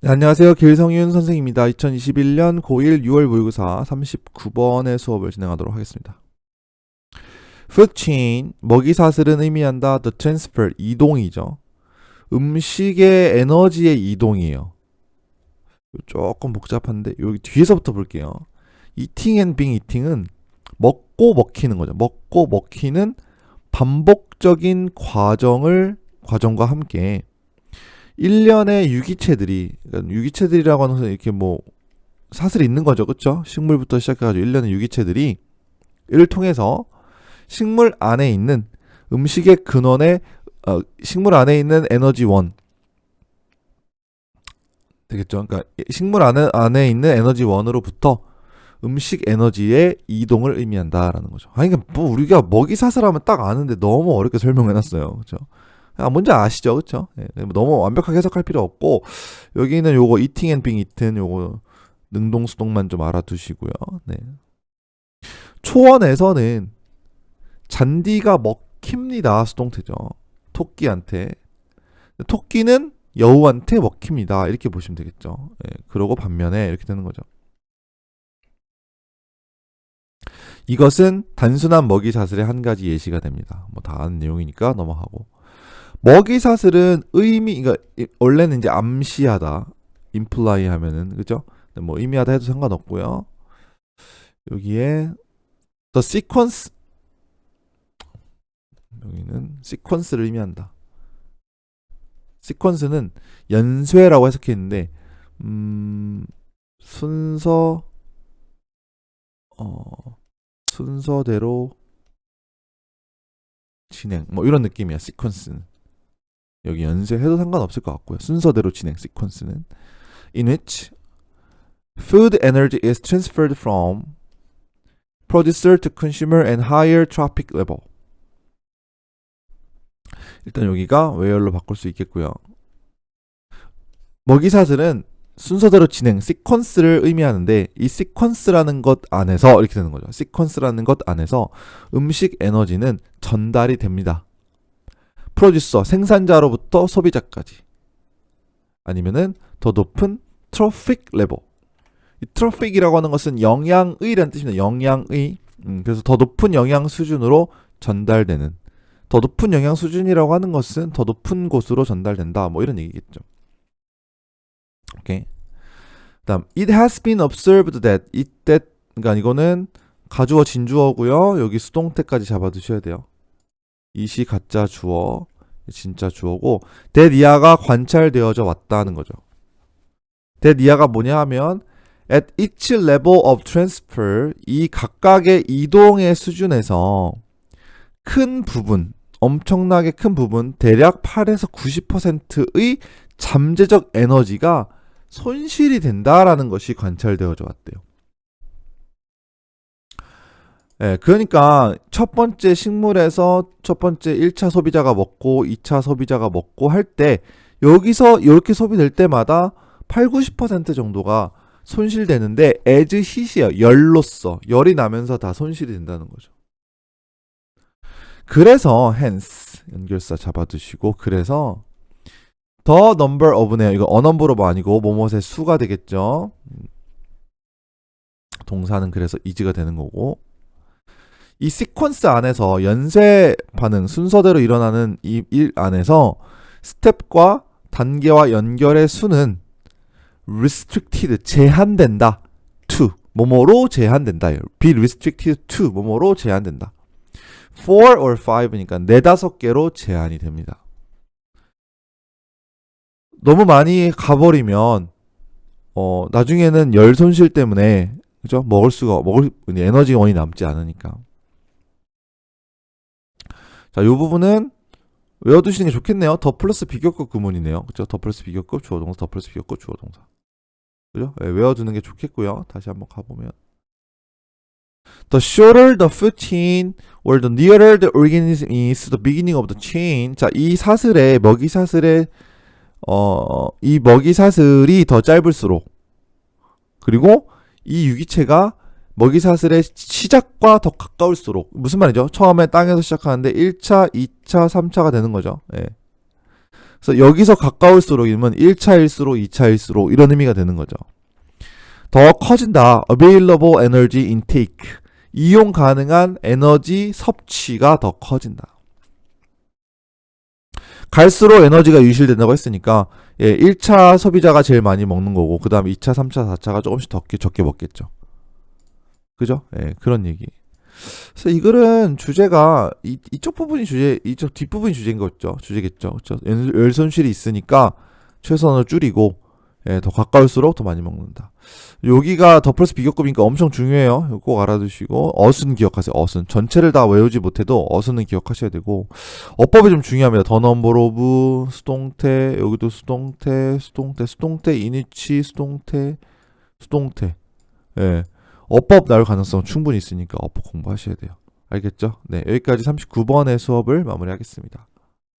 네, 안녕하세요. 길성윤 선생입니다. 2021년 고1 6월 모의고사 39번의 수업을 진행하도록 하겠습니다. Food chain, 먹이 사슬은 의미한다. The transfer, 이동이죠. 음식의 에너지의 이동이에요. 조금 복잡한데 여기 뒤에서부터 볼게요. eating and being eating은 먹고 먹히는 거죠. 먹고 먹히는 반복적인 과정을 과정과 함께 일련의 유기체들이 그러니까 유기체들이라고 하는 것은 이렇게 뭐 사슬이 있는 거죠. 그렇죠? 식물부터 시작해 가지고 일련의 유기체들이 이를 통해서 식물 안에 있는 음식의 근원에 어, 식물 안에 있는 에너지원 되겠죠. 그러니까 식물 안에 안에 있는 에너지원으로부터 음식 에너지의 이동을 의미한다라는 거죠. 아니 그러니까 뭐 우리가 먹이 사슬하면 딱 아는데 너무 어렵게 설명해 놨어요. 그렇죠? 아, 뭔지 아시죠? 그쵸? 예, 너무 완벽하게 해석할 필요 없고, 여기는 요거 and being eaten 요거 능동 수동만 좀 알아두시고요. 네. 초원에서는 잔디가 먹힙니다. 수동태죠. 토끼한테. 토끼는 여우한테 먹힙니다. 이렇게 보시면 되겠죠. 예, 그러고 반면에 이렇게 되는 거죠. 이것은 단순한 먹이 사슬의 한 가지 예시가 됩니다. 뭐 다 아는 내용이니까 넘어가고. 먹이 사슬은 의미, 그러니까 원래는 이제 암시하다, imply 하면은 그죠? 뭐 의미하다 해도 상관없고요. 여기에 the sequence 여기는 sequence를 의미한다. sequence는 연쇄라고 해석했는데 음, 순서 어, 순서대로 진행 뭐 이런 느낌이야 sequence는 여기 연쇄해도 상관없을 것 같고요. 순서대로 진행 시퀀스는 in which food energy is transferred from producer to consumer and higher traffic level. 일단 여기가 where로 바꿀 수 있겠고요. 먹이사슬은 순서대로 진행, 시퀀스를 의미하는데 이 시퀀스라는 것 안에서 이렇게 되는 거죠. 시퀀스라는 것 안에서 음식 에너지는 전달이 됩니다. 프로듀서 생산자로부터 소비자까지 아니면은 더 높은 트로픽 레버 이 트로픽이라고 하는 것은 영양의라는 뜻입니다. 영양의 음, 그래서 더 높은 영양 수준으로 전달되는 더 높은 영양 수준이라고 하는 것은 더 높은 곳으로 전달된다. 뭐 이런 얘기겠죠. 오케이. 다음 it has been observed that it that 그러니까 이거는 가주어 진주어고요. 여기 수동태까지 잡아 두셔야 돼요. 이시 가짜 주어 진짜 주어고 대니아가 관찰되어져 왔다는 거죠. 대니아가 뭐냐 하면 at each level of transfer 이 각각의 이동의 수준에서 큰 부분 엄청나게 큰 부분 대략 8에서 90%의 잠재적 에너지가 손실이 된다라는 것이 관찰되어져 왔대요. 예, 그러니까 첫 번째 식물에서 첫 번째 1차 소비자가 먹고 2차 소비자가 먹고 할 때 여기서 이렇게 소비될 때마다 8, 90% 정도가 손실되는데 as hit이에요. 열로서 열이 나면서 다 손실이 된다는 거죠. 그래서 hence 연결사 잡아두시고 그래서 the number of네요. 이거 어넘버로가 아니고 뭐뭇의 수가 되겠죠. 동사는 그래서 이즈가 되는 거고 이 시퀀스 안에서 연쇄 반응 순서대로 일어나는 이 일 안에서 스텝과 단계와 연결의 수는 restricted 제한된다. to 뭐뭐로 제한된다. be restricted to 뭐뭐로 제한된다. 4 or 5니까 네다섯 개로 제한이 됩니다. 너무 많이 가버리면 어 나중에는 열 손실 때문에 그죠? 먹을 수가 먹을 에너지원이 남지 않으니까 자, 요 부분은 외워두시는 게 좋겠네요. 더 플러스 비교급 구문이네요. 그죠? 더 플러스 비교급 주어 동사, 더 플러스 비교급 주어 동사. 그죠? 네, 외워두는 게 좋겠고요. 다시 한번 가보면. The shorter the chain or the nearer the organism is the beginning of the chain. 자, 이 사슬의, 먹이 사슬의, 어, 이 먹이 사슬이 더 짧을수록, 그리고 이 유기체가 먹이사슬의 시작과 더 가까울수록 무슨 말이죠? 처음에 땅에서 시작하는데 1차, 2차, 3차가 되는 거죠. 예. 그래서 여기서 가까울수록이면 1차일수록 2차일수록 이런 의미가 되는 거죠. 더 커진다. available energy intake. 이용 가능한 에너지 섭취가 더 커진다. 갈수록 에너지가 유실된다고 했으니까 예, 1차 소비자가 제일 많이 먹는 거고 그 다음 2차, 3차, 4차가 조금씩 더 적게 먹겠죠. 그죠? 예, 그런 얘기. 그래서 이 글은 주제가 이, 이쪽 부분이 주제, 이쪽 뒷부분이 주제인 거죠. 주제겠죠. 그렇죠? 열, 열 손실이 있으니까 최선을 줄이고 예, 더 가까울수록 더 많이 먹는다. 여기가 더 플러스 비교급이니까 엄청 중요해요. 꼭 알아두시고 어순 기억하세요. 어순 전체를 다 외우지 못해도 어순은 기억하셔야 되고 어법이 좀 중요합니다. 더 넘버 오브 수동태 여기도 수동태 수동태 수동태 이니치 수동태 수동태 예 어법 나올 가능성 충분히 있으니까 어법 공부하셔야 돼요. 알겠죠? 네 여기까지 39번의 수업을 마무리하겠습니다.